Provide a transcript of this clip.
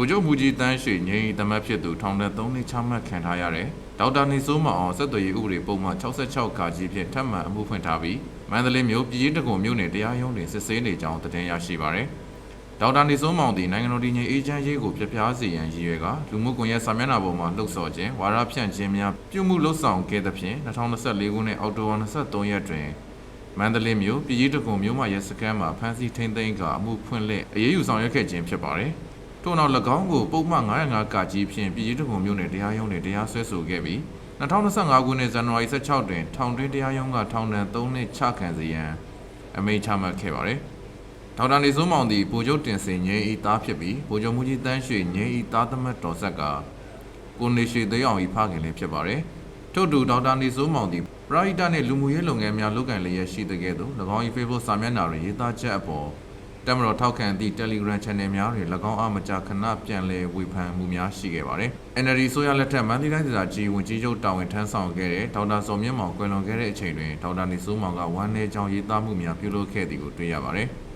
ဗိုလ်ချုပ်မူကြီးတန်းရွှေငြိမ်းတမတ်ဖြစ်သူထောင်ဒဏ်3နှစ်ချမှတ်ခံထားရတယ်ဒေါက်တာနေစိုးမအောင်ဆက်သွယ်ရေးဥပဒေပုံမှန်66ခါကြီးဖြင့်ထပ်မံအမှုဖွင့်ထားပြီးမန္တလေးမြို့ပြည်ကြီးတကုံမြို့နယ်တရားရုံးတွင်စစ်ဆေးနေကြောင်းသတင်းရရှိပါရယ်ဒေါက်တာနေစိုးမောင်သည်နိုင်ငံတော်တည်ငြိမ်အေဂျင့်ရေးကိုပြပြားစေရန်ရည်ရွယ်ကလူမှုကွန်ရက်စာမျက်နှာပေါ်မှာလှုပ်ဆော်ခြင်းဝါဒဖြန့်ခြင်းများပြုမှုလှုပ်ဆောင်ခဲ့သဖြင့်2024ခုနှစ်အောက်တိုဘာ23ရက်တွင်မန္တလေးမြို့ပြည်ကြီးတကုံမြို့မရဲစခန်းမှာဖမ်းဆီးထိန်းသိမ်းကအမှုဖွင့်လှစ်အရေးယူဆောင်ရွက်ခဲ့ခြင်းဖြစ်ပါတယ်။ ထို့နောက်၎င်းကိုပုံမှန်905ကကြီးဖြင့်ပြည်ကြီးတကုံမြို့နယ်တရားရုံးတွင်တရားစွဲဆိုခဲ့ပြီး2025ခုနှစ်ဇန်နဝါရီ16တွင်ထောင်တွင်းတရားရုံးကထောင်ဒဏ်3နှစ်ချခံစေရန်အမိန့်ချမှတ်ခဲ့ပါတယ်။ဒေါက်တာနေစိုးမောင်သည်ဗိုလ်ချုပ်တင်စင်ငင်းဤသားဖြစ်ပြီးဗိုလ်ချုပ်မူကြီးတန်းရွှေငင်းဤသားသမက်တော်ဆက်ကကိုနေရှိသေးအောင်ဤဖခင်လည်းဖြစ်ပါတယ်။ထို့တူဒေါက်တာနေစိုးမောင်သည်ပရိဒတ်နှင့်လူမှုရေးလုပ်ငန်းများလုပ်ကင်လျက်ရှိတဲ့ကဲ့သို့၎င်း၏ Facebook စာမျက်နှာတွင်ရေးသားချက်အပေါ် တက်မတော်ထောက်ခံသည့် Telegram Channel များတွင်၎င်းအားမကြာခဏပြန်လည်ဝေဖန်မှုများရှိခဲ့ပါသည်။ NLD ဆိုရလက်ထက်မန္တလေးတိုင်းဒေသကြီးဝန်ကြီးချုပ်တာဝန်ထမ်းဆောင်ခဲ့တဲ့ဒေါက်တာစော်မြင့်မောင်ကွယ်လွန်ခဲ့တဲ့အချိန်တွင်ဒေါက်တာနေစိုးမောင်ကဝမ်းနည်းကြောင်းရေးသားမှုများပြုလုပ်ခဲ့သည်ကိုတွေ့ရပါတယ်။